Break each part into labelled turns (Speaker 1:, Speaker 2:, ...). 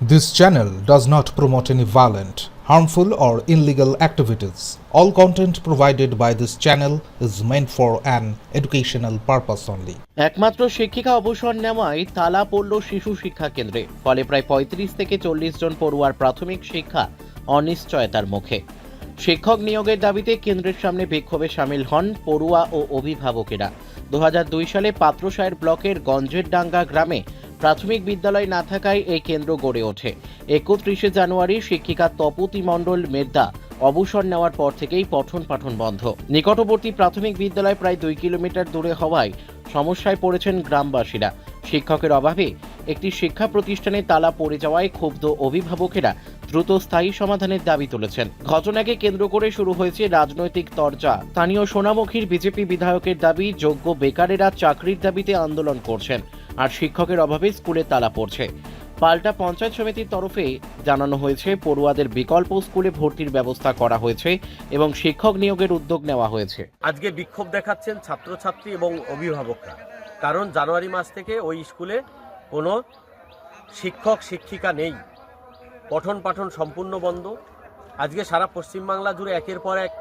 Speaker 1: This channel does not promote any violent, harmful, or illegal activities. All content provided by this channel is meant for an educational purpose only.
Speaker 2: একমাত্র শিক্ষিকা অবসর নেওয়ায় তালা পড়ল শিশু শিক্ষা কেন্দ্রে ফলে প্রায় পঁয়ত্রিশ থেকে চল্লিশ জন পড়ুয়ার প্রাথমিক শিক্ষা অনিশ্চয়তার মুখে শিক্ষক নিয়োগের দাবিতে কেন্দ্রের সামনে বিক্ষোভে সামিল হন পড়ুয়া ও অভিভাবকেরা দু হাজার দুই সালে পাত্রসায়ের ব্লকের গঞ্জের ডাঙ্গা গ্রামে প্রাথমিক বিদ্যালয় না থাকায় এই কেন্দ্র গড়ে ওঠে। একত্রিশে জানুয়ারি শিক্ষিকা তপতি মণ্ডল মেদ্দা অবসর নেওয়ার পর থেকেই পঠন পাঠন বন্ধ। নিকটবর্তী প্রাথমিক বিদ্যালয় প্রায় দুই কিলোমিটার দূরে হওয়ায় সমস্যায় পড়েছেন গ্রামবাসীরা। শিক্ষকের অভাবে একটি শিক্ষা প্রতিষ্ঠানে তালা পড়ে যাওয়ায় ক্ষুব্ধ অভিভাবকেরা দ্রুত স্থায়ী সমাধানের দাবি তুলেছেন। ঘটনাকে কেন্দ্র করে শুরু হয়েছে রাজনৈতিক তরজা। স্থানীয় সোনামুখীর বিজেপি বিধায়কের দাবি, যোগ্য বেকারেরা চাকরির দাবিতে আন্দোলন করছেন। আর শিক্ষকের অভাবে স্কুলে তালা পড়ছে। পাল্টা পঞ্চায়েত সমিতির তরফে জানানো হয়েছে, পড়ুয়াদের বিকল্প স্কুলে ভর্তির ব্যবস্থা করা হয়েছে এবং শিক্ষক নিয়োগের উদ্যোগ নেওয়া হয়েছে।
Speaker 3: আজকে বিক্ষোভ দেখাচ্ছেন ছাত্রছাত্রী এবং অভিভাবকরা। কারণ জানুয়ারি মাস থেকে ওই স্কুলে কোনো শিক্ষক, শিক্ষিকা নেই। পঠন পাঠন সম্পূর্ণ বন্ধ। আজকে সারা পশ্চিমবাংলা জুড়ে একের পর এক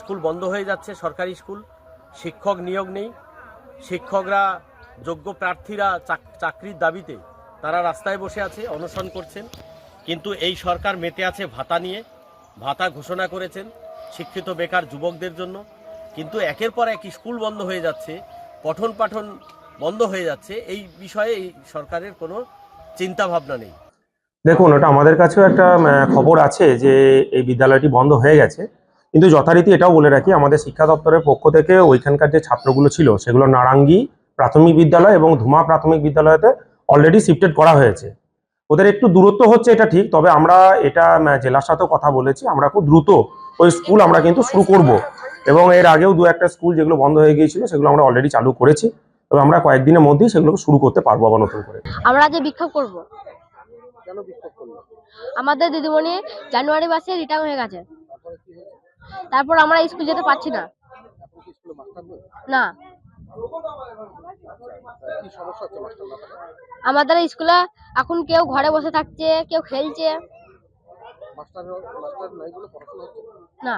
Speaker 3: স্কুল বন্ধ হয়ে যাচ্ছে, সরকারি স্কুল। শিক্ষক নিয়োগ নেই। শিক্ষকরা যোগ্য প্রার্থীরা চাকরির দাবিতে তারা রাস্তায় বসে আছে, অনশন করছেন। কিন্তু এই সরকার মেতে আছে ভাতা নিয়ে, ভাতা ঘোষণা করেছেন শিক্ষিত বেকার যুবকদের জন্য। কিন্তু একের পর এক স্কুল বন্ধ হয়ে যাচ্ছে, পঠন পাঠন বন্ধ হয়ে যাচ্ছে। এই বিষয়ে এই সরকারের কোনো চিন্তা ভাবনা নেই।
Speaker 4: দেখুন, ওটা আমাদের কাছেও একটা খবর আছে যে এই বিদ্যালয়টি বন্ধ হয়ে গেছে। কিন্তু যথারীতি এটাও বলে রাখি, আমাদের শিক্ষা দপ্তরের পক্ষ থেকে ওইখানকার যে ছাত্রগুলো ছিল, সেগুলো নারাঙ্গি প্রাথমিক বিদ্যালয় এবং ধুমা প্রাথমিক বিদ্যালয়তে অলরেডি শিফটেড করা হয়েছে। ওদের একটু দূরত্ব হচ্ছে এটা ঠিক তবে আমরা এটা জেলার সাথেও কথা বলেছি আমরা খুব দ্রুত ওই স্কুল আমরা কিন্তু শুরু করব। এবং এর আগেও দু একটা স্কুল যেগুলো বন্ধ হয়ে গিয়েছিল সেগুলো আমরা অলরেডি চালু করেছি। তবে আমরা কয়েকদিনের মধ্যেই সেগুলো শুরু করতে পারব আবার নতুন করে।
Speaker 5: আমরা যে বিক্ষোভ করব। আমাদের দিদিমণি জানুয়ারি মাসে রিটার্ন হয়ে গেছে। তারপর আমরা স্কুল যেতে পারছি না। না। আমাদের স্কুলে এখন কেউ ঘরে বসে থাকছে কেউ খেলছে। না।